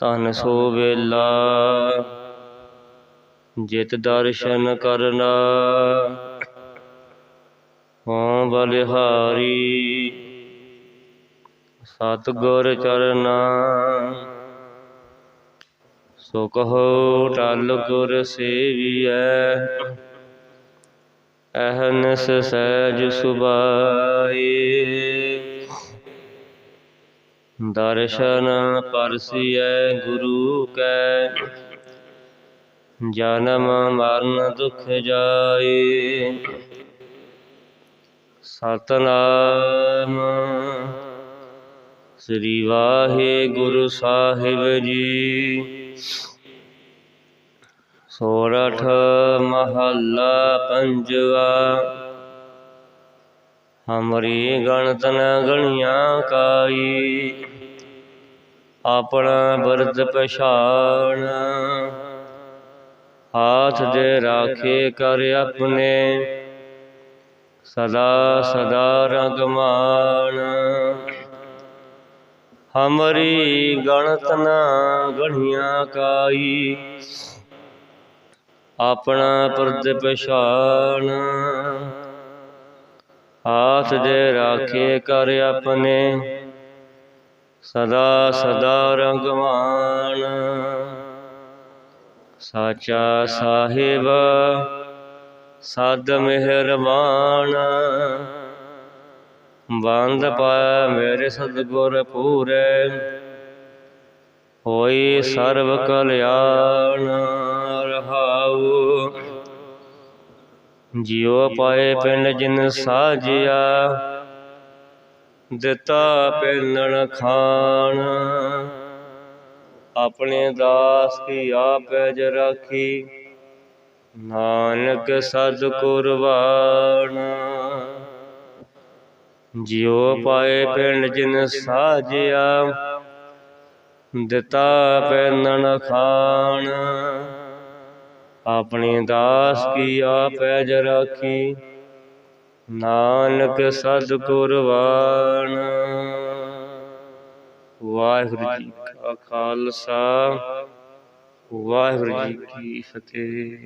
ਤਨ ਸੋ ਵੇਲਾ, ਜਿਤ ਦਰਸ਼ਨ ਕਰਨਾ। ਹਉ ਬਲਿਹਾਰੀ ਸਤ ਗੁਰ ਚਰਨਾ। ਸੋ ਕਹੋ ਟਲ ਗੁਰ ਸੇਵੀਐ, ਅਹਨਸ ਸਹਿਜ ਸੁਭਾਈ ਦਰਸ਼ਨ ਪਰਸੀਐ ਗੁਰੂ ਕੈ। ਜਨਮ ਮਰਨ ਦੁਖ ਜਾਏ। ਸਤਨਾਮ। ਸ੍ਰੀ ਵਾਹਿਗੁਰੂ ਸਾਹਿਬ ਜੀ। ਸੋਰਠ ਮਹੱਲਾ ਪੰਜਵਾ। ਹਮਰੀ ਗਣਤ ਨ ਗਣੀਆਂ ਕਾਈ। ਆਪਣਾ ਬਰਦ ਪਛਾਣ। ਹਾਥ ਦੇ ਰਾਖੇ ਕਰ ਆਪਣੇ। ਸਦਾ ਸਦਾ ਰਗਮਾਨ ਹਮਰੀ ਗਣਤ ਨਾ ਗਣੀਆਂ ਕਾਈ। ਆਪਣਾ ਪਰਦ ਪਛਾਣ। ਹਾਥ ਦੇ ਰਾਖੇ ਕਰ ਆਪਣੇ। ਸਦਾ ਸਦਾ ਰੰਗਵਾਨ। ਸਾਚਾ ਸਾਹਿਬ, ਸਦ ਮਿਹਰਬਾਨ। ਬੰਦ ਪਾਇਆ ਮੇਰੇ ਸਤਿਗੁਰ ਪੂਰੇ। ਹੋਈ ਸਰਬ ਕਲਿਆਣ ਰਹਾਉ। ਜਿਉ ਪਾਏ ਪਿੰਡ ਜਿਨ ਸਾਜਿਆ ਦਿੱਤਾ ਪਿੰਨਣ ਖਾਣ। ਆਪਣੇ ਦਾਸ ਕੀ ਆਪੈ ਰਾਖੀ। ਨਾਨਕ ਸਦ ਕੁਰਬਾਨ ਜਿਉ ਪਾਏ ਪਿੰਡ ਜਿਨ ਸਾਜਿਆ, ਦਿੱਤਾ ਪੈਨਣ ਖਾਣ। ਆਪਣੇ ਦਾਸ ਕੀ ਆਪੈ ਰਾਖੀ। ਨਾਨਕ ਸਦ ਕੁਰਬਾਨ ਵਾਹਿਗੁਰੂ ਜੀ ਕਾ ਖਾਲਸਾ। ਵਾਹਿਗੁਰੂ ਜੀ ਕੀ ਫਤਿਹ।